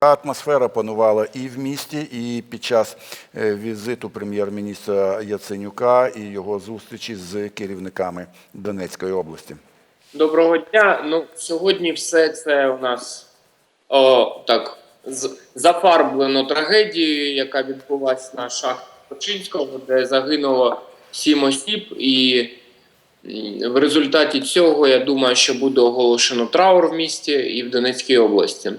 Атмосфера панувала і в місті, і під час е, візиту прем'єр-міністра Яценюка і його зустрічі з керівниками Донецької області. Доброго дня. Ну сьогодні все це у нас о, так зафарблено трагедією, яка відбулася на шахті Починського, де загинуло сім осіб, і в результаті цього я думаю, що буде оголошено траур в місті і в Донецькій області.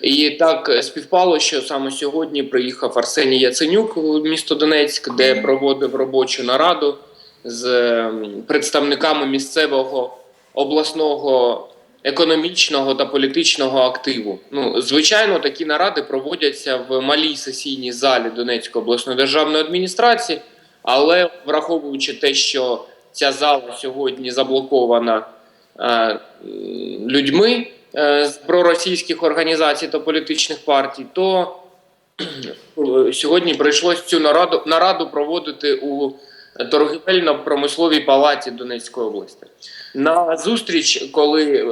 І так е, співпало, що саме сьогодні приїхав Арсеній Яценюк у місто Донецьк, де проводив робочу нараду з представниками місцевого обласного економічного та політичного активу. Ну, звичайно, такі наради проводяться в малій сесійній залі Донецької обласної державної адміністрації, але враховуючи те, що ця зала сьогодні заблокована е, людьми з проросійських організацій та політичних партій, то е, сьогодні прийшлось цю нараду, нараду проводити у торгівельно-промисловій палаті Донецької області. На зустріч, коли е,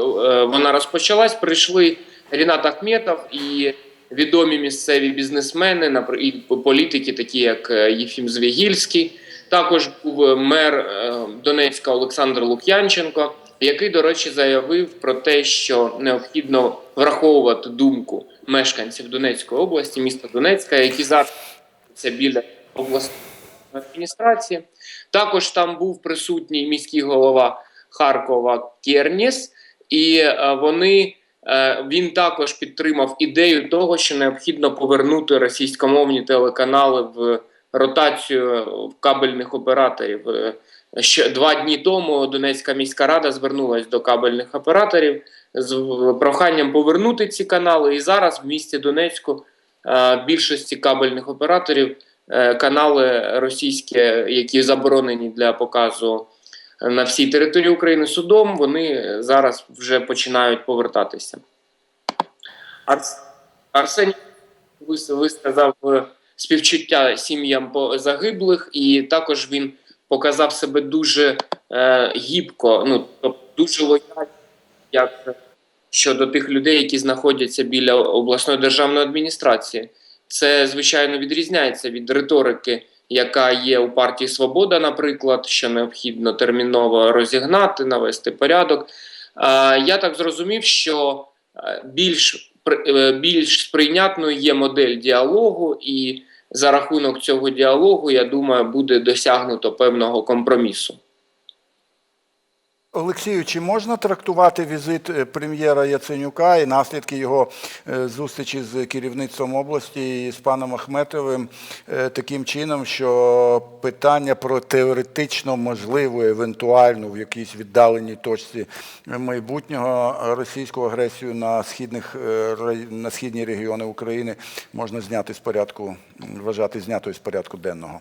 вона розпочалась, прийшли Рінат Ахметов і відомі місцеві бізнесмени і політики, такі як е, Єфім Звігільський. Також був мер е, Донецька Олександр Лук'янченко, який, до речі, заявив про те, що необхідно враховувати думку мешканців Донецької області, міста Донецька, які зараз біля обласної адміністрації. Також там був присутній міський голова Харкова Керніс, і е, вони. е, Він також підтримав ідею того, що необхідно повернути російськомовні телеканали в ротацію кабельних операторів. Е, Ще два дні тому Донецька міська рада звернулася до кабельних операторів з проханням повернути ці канали. І зараз в місті Донецьку е, більшості кабельних операторів е, канали російські, які заборонені для показу на всій території України судом, вони зараз вже починають повертатися. Арс... Арсеній вис- висказав е, співчуття сім'ям загиблих, і також він показав себе дуже е, гібко, ну тобто дуже лояльно, як щодо тих людей, які знаходяться біля обласної державної адміністрації. Це звичайно відрізняється від риторики, яка є у партії Свобода, наприклад, що необхідно терміново розігнати, навести порядок. Я так зрозумів, що е, більш е, більш сприйнятною є модель діалогу, і за рахунок цього діалогу, я думаю, буде досягнуто певного компромісу. Олексію, чи можна трактувати візит е, прем'єра Яценюка і наслідки його е, зустрічі з керівництвом області і з паном Ахметовим е, таким чином, що питання про теоретично можливу, евентуальну в якійсь віддаленій точці майбутнього російську агресію на східних на східні регіони України можна зняти з порядку, вважати знятою з порядку денного?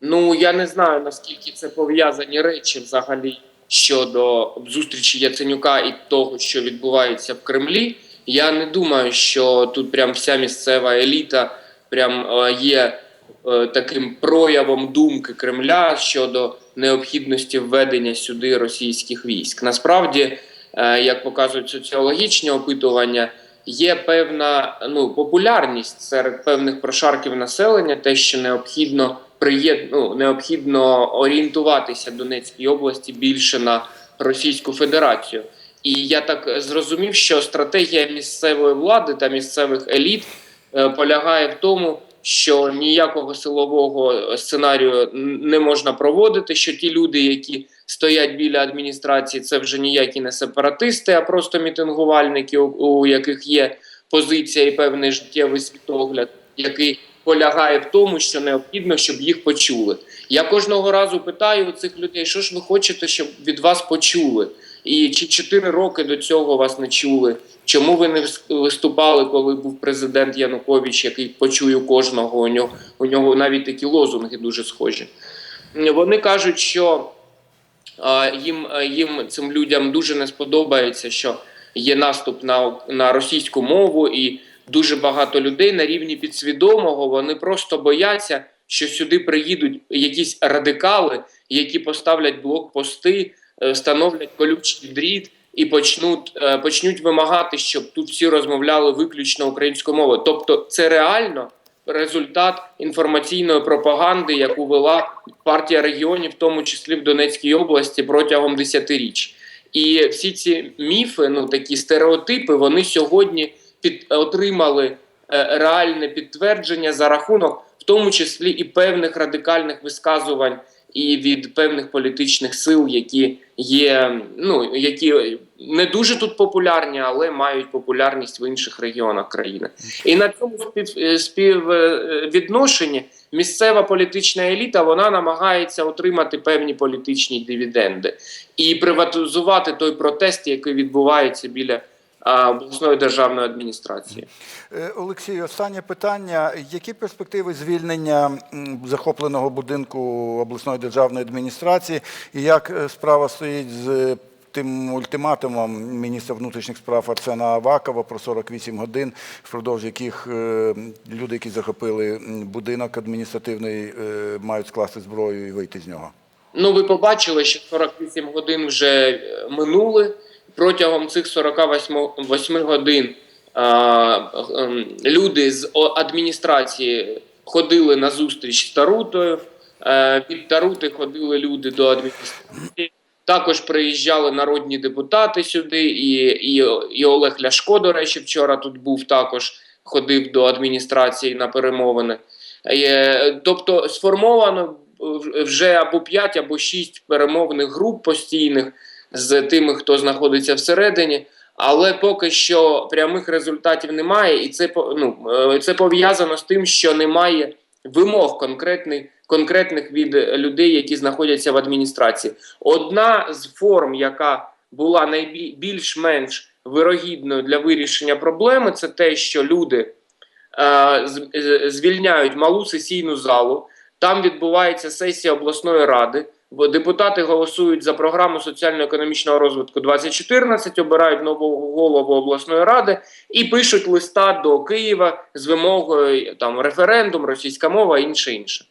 Ну я не знаю наскільки це пов'язані речі взагалі щодо зустрічі Яценюка і того, що відбувається в Кремлі. Я не думаю, що тут прям вся місцева еліта прям е, є е, таким проявом думки Кремля щодо необхідності введення сюди російських військ. Насправді, е, як показують соціологічні опитування, є певна ну, популярність серед певних прошарків населення, те, що необхідно приєд... ну, необхідно орієнтуватися Донецькій області більше на Російську Федерацію. І я так зрозумів, що стратегія місцевої влади та місцевих еліт е, полягає в тому, що ніякого силового сценарію не можна проводити. Що ті люди, які стоять біля адміністрації, це вже ніякі не сепаратисти, а просто мітингувальники, у, у яких є позиція і певний життєвий світогляд, який полягає в тому, що необхідно, щоб їх почули. Я кожного разу питаю у цих людей, що ж ви хочете, щоб від вас почули? І чи чотири роки до цього вас не чули? Чому ви не виступали, коли був президент Янукович, який почує кожного? У нього у нього навіть такі лозунги дуже схожі. Вони кажуть, що їм, їм цим людям дуже не сподобається, що є наступ на, на російську мову, і дуже багато людей на рівні підсвідомого вони просто бояться, що сюди приїдуть якісь радикали, які поставлять блокпости, е, встановлять колючий дріт і почнуть, е, почнуть вимагати, щоб тут всі розмовляли виключно українською мовою. Тобто, це реально результат інформаційної пропаганди, яку вела партія регіонів, в тому числі в Донецькій області, протягом десятиріч. І всі ці міфи, ну такі стереотипи, вони сьогодні під отримали е, реальне підтвердження за рахунок, в тому числі і певних радикальних висказувань і від певних політичних сил, які є, ну які не дуже тут популярні, але мають популярність в інших регіонах країни. І на цьому спів, співвідношенні місцева політична еліта вона намагається отримати певні політичні дивіденди і приватизувати той протест, який відбувається біля обласної державної адміністрації. Е, Олексій, останнє питання. Які перспективи звільнення захопленого будинку обласної державної адміністрації і як е, справа стоїть з тим ультиматумом міністра внутрішніх справ Арсена Авакова про 48 годин, впродовж яких е, люди, які захопили будинок адміністративний, е, мають скласти зброю і вийти з нього? Ну, ви побачили, що 48 годин вже е, минули. Протягом цих 48 годин ем, люди з адміністрації ходили на зустріч з Тарутою. Е, від Тарути ходили люди до адміністрації. Також приїжджали народні депутати сюди, і, і, і Олег Ляшко, до речі, вчора тут був також, ходив до адміністрації на перемовини. Тобто сформовано вже або 5, або 6 перемовних груп постійних з тими, хто знаходиться всередині. Але поки що прямих результатів немає, і це ну, е, це пов'язано з тим, що немає вимог конкретних, конкретних від людей, які знаходяться в адміністрації. Одна з форм, яка була найбільш-менш вирогідною для вирішення проблеми, це те, що люди е, звільняють малу сесійну залу. Там відбувається сесія обласної ради. Депутати голосують за програму соціально-економічного розвитку 2014, обирають нового голову обласної ради і пишуть листа до Києва з вимогою там референдум, російська мова, інше інше.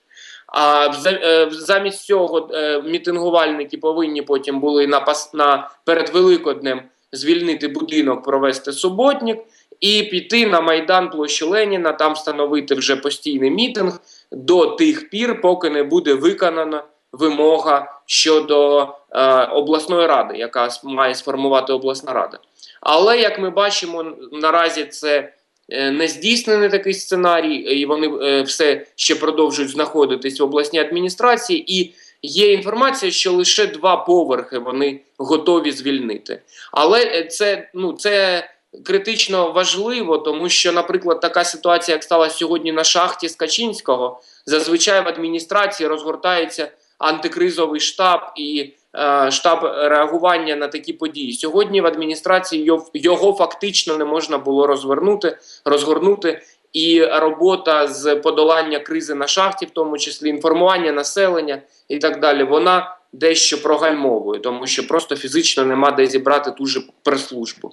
А е, замість цього е, мітингувальники повинні потім були на пас на перед Великоднем звільнити будинок, провести суботник і піти на майдан площі Леніна, там встановити вже постійний мітинг до тих пір, поки не буде виконана вимога щодо е, обласної ради, яка має сформувати обласна рада. Але як ми бачимо, наразі це е, не здійснений такий сценарій, і вони е, все ще продовжують знаходитись в обласній адміністрації. І є інформація, що лише два поверхи вони готові звільнити. Але е, це ну це критично важливо, тому що, наприклад, така ситуація, як стала сьогодні на шахті Скачинського, зазвичай в адміністрації розгортається антикризовий штаб і е, штаб реагування на такі події. Сьогодні в адміністрації його, його фактично не можна було розвернути, розгорнути. І робота з подолання кризи на шахті, в тому числі інформування населення і так далі, вона дещо прогальмовує, тому що просто фізично нема де зібрати ту же прес-службу.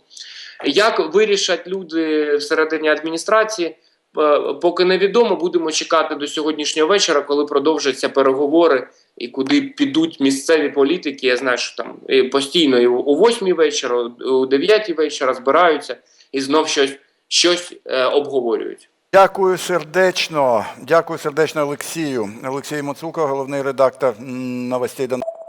Як вирішать люди всередині адміністрації, е, поки невідомо, будемо чекати до сьогоднішнього вечора, коли продовжаться переговори і куди підуть місцеві політики. Я знаю, що там постійно і о 8 вечора, о 9 вечора збираються і знов щось, щось е, обговорюють. Дякую сердечно. Дякую сердечно Олексію. Олексій Моцука, головний редактор новостей Донбасу.